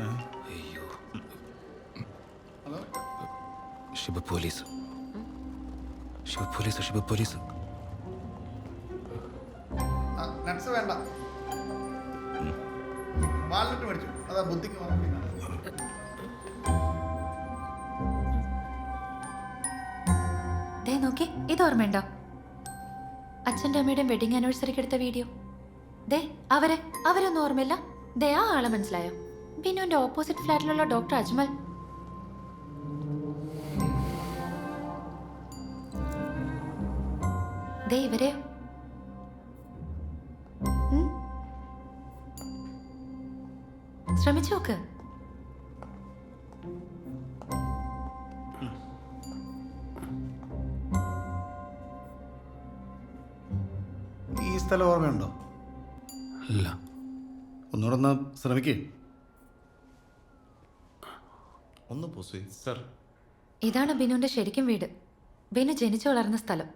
അയ്യോ. Shiva police Shiva police Shiva police nuts വേണ്ട. Walnut മേടിച്ചു. അതാ ബുദ്ധിക്ക് ദേ നോക്കി. ഇത് ഓർമ്മയുണ്ടോ? അച്ഛന്റെ അമ്മയുടെയും വെഡിങ് ആനിവേഴ്സറിക്ക് എടുത്ത വീഡിയോ. ദേ അവരെ. അവരൊന്നും ഓർമ്മയില്ല. ദേ ആ ആളെ മനസ്സിലായോ? ബിനുവിന്റെ ഓപ്പോസിറ്റ് ഫ്ലാറ്റിലുള്ള ഡോക്ടർ അജ്മൽ. ദേ ഉം? ശ്രമിച്ചു നോക്ക്. ഈ സ്ഥലം ഓർമ്മയുണ്ടോ? ഇല്ല ഒന്നുകൂടെ ഒന്ന് ശ്രമിക്കേ. ഒന്ന് പോസേ. സർ. ഇതാണ് ബിനുവിന്റെ ശരിക്കും വീട്. ബിനു ജനിച്ചു വളർന്ന സ്ഥലം.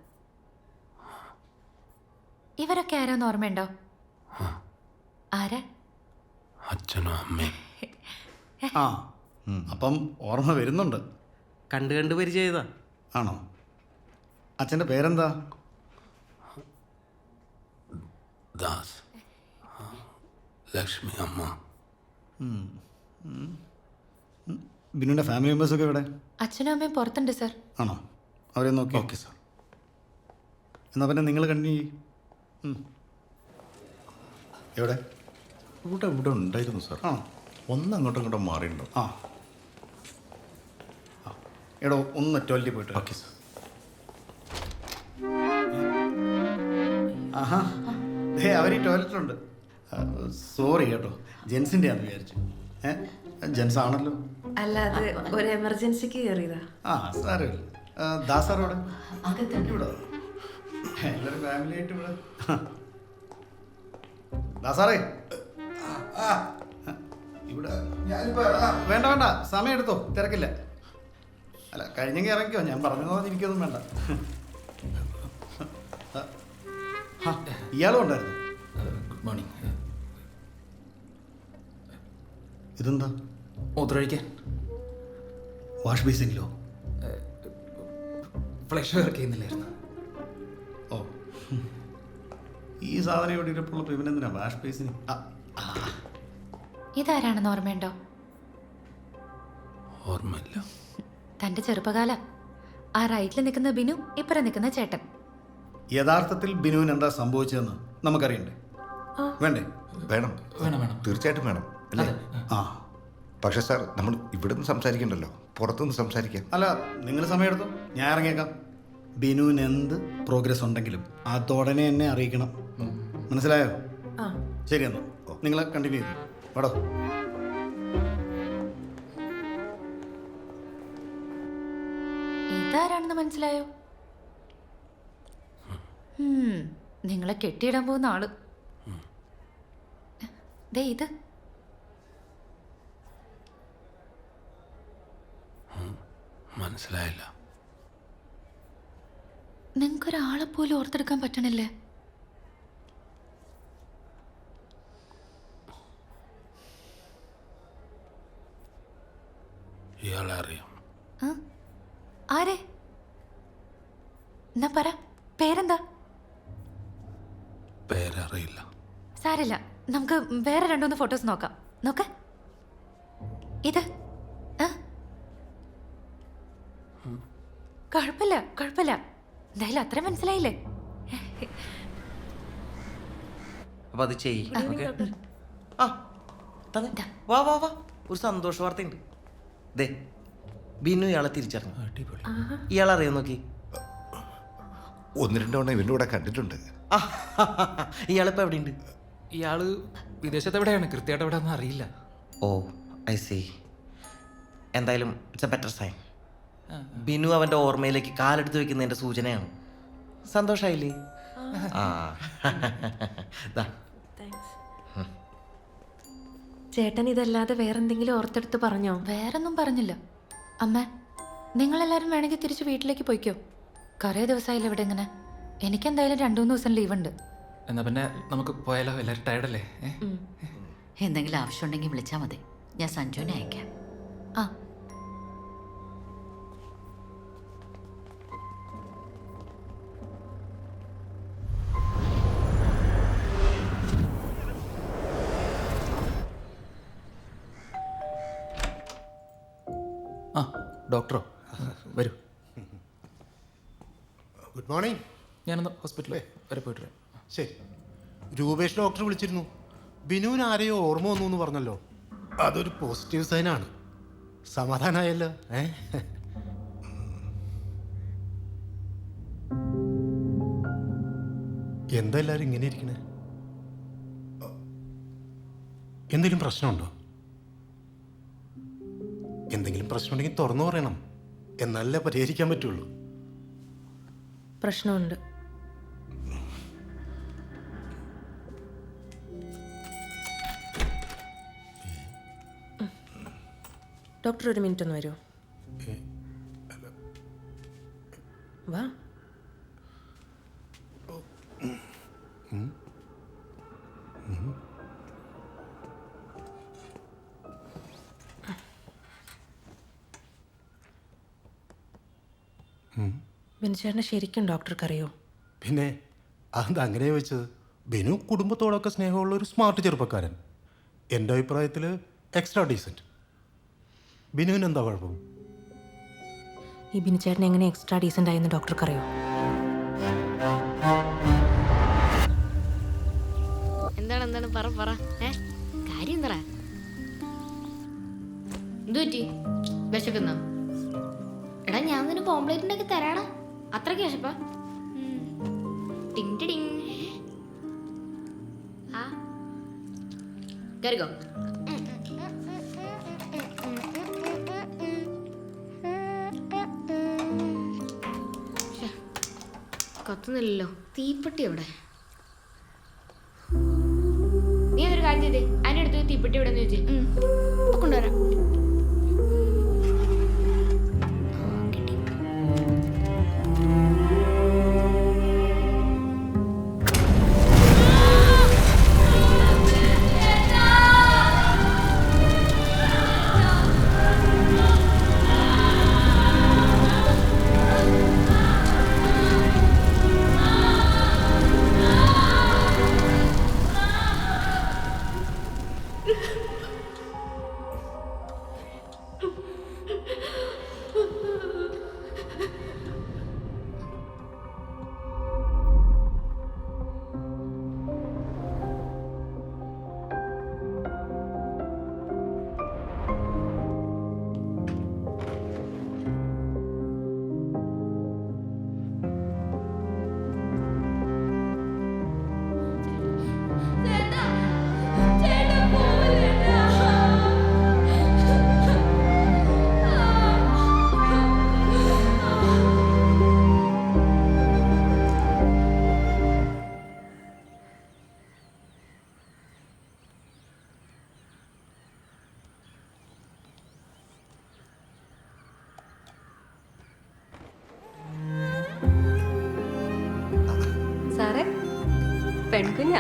ഇവരൊക്കെ ആരാന്ന് ഓർമ്മയുണ്ടോ? ആരാ? അച്ഛനും അമ്മയും ആ അപ്പം ഓർമ്മ വരുന്നുണ്ട്. കണ്ട് കണ്ട് പരിചയതാ. ആണോ? അച്ഛന്റെ പേരെന്താ? ദാസ്. ലക്ഷ്മി അമ്മ. ബിനുവിന്റെ ഫാമിലി മെമ്പേഴ്സ് ഒക്കെ ഇവിടെ അച്ഛനും അമ്മയും പുറത്തുണ്ട് സർ ആണോ? അവരെ നോക്കി. ഓക്കെ സാർ എന്നാ പിന്നെ നിങ്ങൾ കണ്ടിന്യൂ. എവിടെ? ഇവിടെ ഇവിടെ ഉണ്ടായിരുന്നു സാർ ആ ഒന്ന് അങ്ങോട്ടും ഇങ്ങോട്ടും മാറിയിട്ടുണ്ടോ. ആ. ആ. എടോ ഒന്ന് ട്വൽറ്റി പോയിട്ട്. ഓക്കെ സാർ ആഹാ. ദേ അവർ ഈ ടോയ്ലറ്റുണ്ട് സോറി കേട്ടോ. ജെൻസിന്റെ ആണെന്ന് വിചാരിച്ചു. ഏ? ജെൻസ് ആണല്ലോ അല്ല അത് ഒരു എമർജൻസിക്ക് കയറിയതാ. ആ സാരമില്ല. ആ, ഇവിടെ? എല്ലാവരും ഫാമിലി ആയിട്ട് ഇവിടെ. ദാസാറേ. ഇവിടെ. ആ, വേണ്ട വേണ്ട. സമയം എടുത്തോ. തിരക്കില്ല. അല്ല കഴിഞ്ഞെങ്കിൽ ഇറങ്ങിക്കോ. ഞാൻ പറഞ്ഞു എനിക്കൊന്നും വേണ്ട. ആ, ഇയാളും ഉണ്ടായിരുന്നു. Good morning. ഇതെന്താ? മൂത്രമൊഴിക്കാൻ. വാഷ് ബേസിനിലോ? ഫ്ലഷ് വർക്ക് ചെയ്യുന്നില്ലായിരുന്നു? ഓ. ഈ സാധനം ഇവിടെ ഇരിപ്പുള്ള ഇവനെന്തിനാ വാഷ് ബേസിന്? ഇതാരാണെന്ന് ഓർമ്മയുണ്ടോ? ഓർമ്മയില്ല. തന്റെ ചെറുപ്പകാല. ആ റൈറ്റിൽ നിൽക്കുന്ന ബിനു ഇപ്പുറം നിൽക്കുന്ന ചേട്ടൻ. യഥാർത്ഥത്തിൽ ബിനുവിന് എന്താ സംഭവിച്ചതെന്ന് നമുക്കറിയണ്ടേ? വേണ്ടേ? വേണം. വേണം വേണം. തീർച്ചയായിട്ടും വേണം. അല്ലേ? ആ. പക്ഷേ സാർ നമ്മൾ ഇവിടെ നിന്ന് സംസാരിക്കണ്ടല്ലോ. പുറത്തുനിന്ന് സംസാരിക്കാം. അല്ല നിങ്ങൾ സമയമെടുത്തു ഞാൻ ഇറങ്ങിയേക്കാം. ബിനുവിന് എന്ത് പ്രോഗ്രസ് ഉണ്ടെങ്കിലും അതോടനെ എന്നെ അറിയിക്കണം. മനസ്സിലായോ? ആ. ശരി എന്നാ. നിങ്ങൾ കണ്ടിന്യൂ ചെയ്തു. വടോ. ഇതാരാണെന്ന് മനസ്സിലായോ? നിങ്ങളെ കെട്ടിയിടാൻ പോകുന്ന ആൾ. ദേ ഇത്. മനസ്സിലായില്ല. നിങ്ങൾക്കൊരാളെ പോലും ഓർത്തെടുക്കാൻ പറ്റണില്ലേ? ഇയാളെ അറിയാം ആരെ? എന്നാ പറ പേരെന്താ? പേരറിയില്ല. സാരില്ല നമുക്ക് വേറെ രണ്ടുമൂന്ന് ഫോട്ടോസ് നോക്കാം. നോക്ക ഇത് ആ? കുഴപ്പമില്ല കുഴപ്പമില്ല. എന്തായാലും അത്ര മനസ്സിലായില്ലേ? അപ്പൊ അത് ചെയ് ആ തന്നെ. വാ വാ വാ. ഒരു സന്തോഷ വാർത്തയുണ്ട് ദേ ബിനു ഇയാളെ തിരിച്ചറിഞ്ഞു. അടിപൊളി. ഇയാളെ അറിയാൻ നോക്കി? ഒന്ന് രണ്ട് തവണ ഇവന്റെ കൂടെ കണ്ടിട്ടുണ്ട്. ആ, ഇയാളിപ്പോ എവിടെയുണ്ട്? ഇയാൾ വിദേശത്ത് എവിടെയാണ്? കൃത്യമായിട്ട് എവിടെയാണെന്ന് അറിയില്ല. Oh I see. എന്തായാലും it's a better sign Binu അവന്റെ ഓർമ്മയിലേക്ക് കാലെടുത്ത് വെക്കുന്നതിന്റെ സൂചനയാണ്. സന്തോഷായില്ലേ? ആ. ദാ, ചേട്ടൻ ഇതല്ലാതെ വേറെന്തെങ്കിലും ഓർത്തെടുത്ത് പറഞ്ഞോ? വേറൊന്നും പറഞ്ഞില്ല. അമ്മ നിങ്ങളെല്ലാവരും വേണമെങ്കിൽ തിരിച്ച് വീട്ടിലേക്ക് പോയിക്കോ. കുറേ ദിവസമായില്ല ഇവിടെ ഇങ്ങനെ. എനിക്കെന്തായാലും രണ്ടു മൂന്ന് ദിവസം ലീവ് ഉണ്ട് എന്നാ പിന്നെ നമുക്ക് പോയാലോ? എല്ലാവരും ടയർഡല്ലേ ഏ? എന്തെങ്കിലും ആവശ്യമുണ്ടെങ്കിൽ വിളിച്ചാൽ മതി. ഞാൻ സഞ്ജുവിനെ അയക്കാം. ആ. ഡോക്ടറോ? വരൂ. Good morning. ഞാനൊന്ന് ഹോസ്പിറ്റലിൽ വരെ പോയിട്ട് വരാം ശരി. രൂപേഷ് ഡോക്ടർ വിളിച്ചിരുന്നു. ബിനുവിന് ആരെയോ ഓർമ്മ വന്നു എന്ന് പറഞ്ഞല്ലോ. അതൊരു പോസിറ്റീവ് സൈനാണ്. സമാധാനമായല്ലോ ഏ? എന്താ എല്ലാവരും ഇങ്ങനെ ഇരിക്കണേ? എന്തെങ്കിലും പ്രശ്നമുണ്ടോ? എന്തെങ്കിലും പ്രശ്നമുണ്ടെങ്കിൽ തുറന്നു പറയണം. എന്നല്ലേ പരിഹരിക്കാൻ പറ്റുള്ളൂ. പ്രശ്നമുണ്ട്. ഡോക്ടർ ഒരു മിനിറ്റ് ഒന്ന് വരുമോ? ബിൻചേട്ടനെ ശരിക്കും ഡോക്ടർക്ക് അറിയോ പിന്നെ അതെന്താ അങ്ങനെ വെച്ചത് ബിനു കുടുംബത്തോടൊക്കെ സ്നേഹമുള്ള ഒരു സ്മാർട്ട് ചെറുപ്പക്കാരൻ. എന്റെ അഭിപ്രായത്തിൽ എക്സ്ട്രാ ഡീസന്റ് ബിനുവിന് എന്താ കുഴപ്പം? ഈ ബിനുചേട്ടൻ എങ്ങനെ എക്സ്ട്രാ ഡീസന്റ് ആയെന്ന് ഡോക്ടർക്ക് അറിയോ എന്താണ് എന്താണ്? പറ പറ. ഏ? കാര്യം എന്താ എന്തു പറ്റി വിശക്കുന്ന. എടാ ഞാൻ നിനക്ക് ഓംപ്ലേറ്റ് ഉണ്ടാക്കി തരാടാ അത്രയ്ക്ക് വിശപ്പാ. ടിങ് ടിങ്. ആ. കയറിക്കോ കത്തുന്നില്ലല്ലോ. തീപ്പെട്ടി എവിടെ? നീ അതൊരു കാര്യം ചെയ്തേ. അതിന്റെ അടുത്ത് തീപ്പെട്ടി എവിടെ ചോദിച്ചേ. ഇപ്പൊ കൊണ്ടുവരാം. പെൺകുഞ്ഞ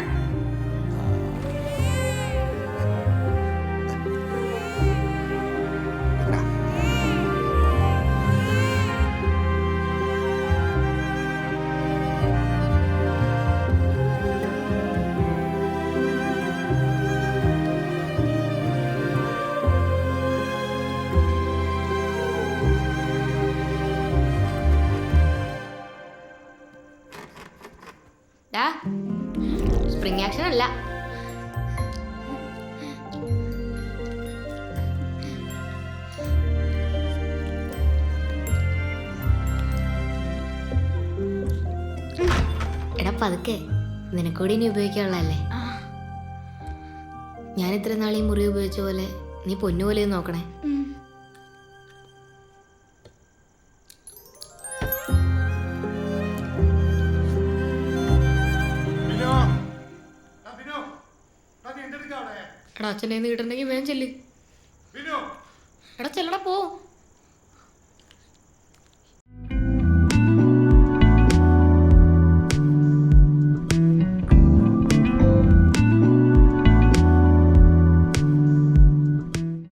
ഡാ സ്പ്രിംഗ് ആക്ഷൻ അല്ല. എടാ പതുക്കെ. നിനക്കൂടി ഇനി ഉപയോഗിക്കാനുള്ളതല്ലേ? ഞാൻ ഇത്ര നാൾ ഈ മുറി ഉപയോഗിച്ച പോലെ നീ പൊന്നുപോലെ ഒന്ന് നോക്കണേ എടാ അച്ഛനെ കിട്ടണമെങ്കിൽ വേഗം ചെല്ല്. എടാ ചെല്ലടാ പോ.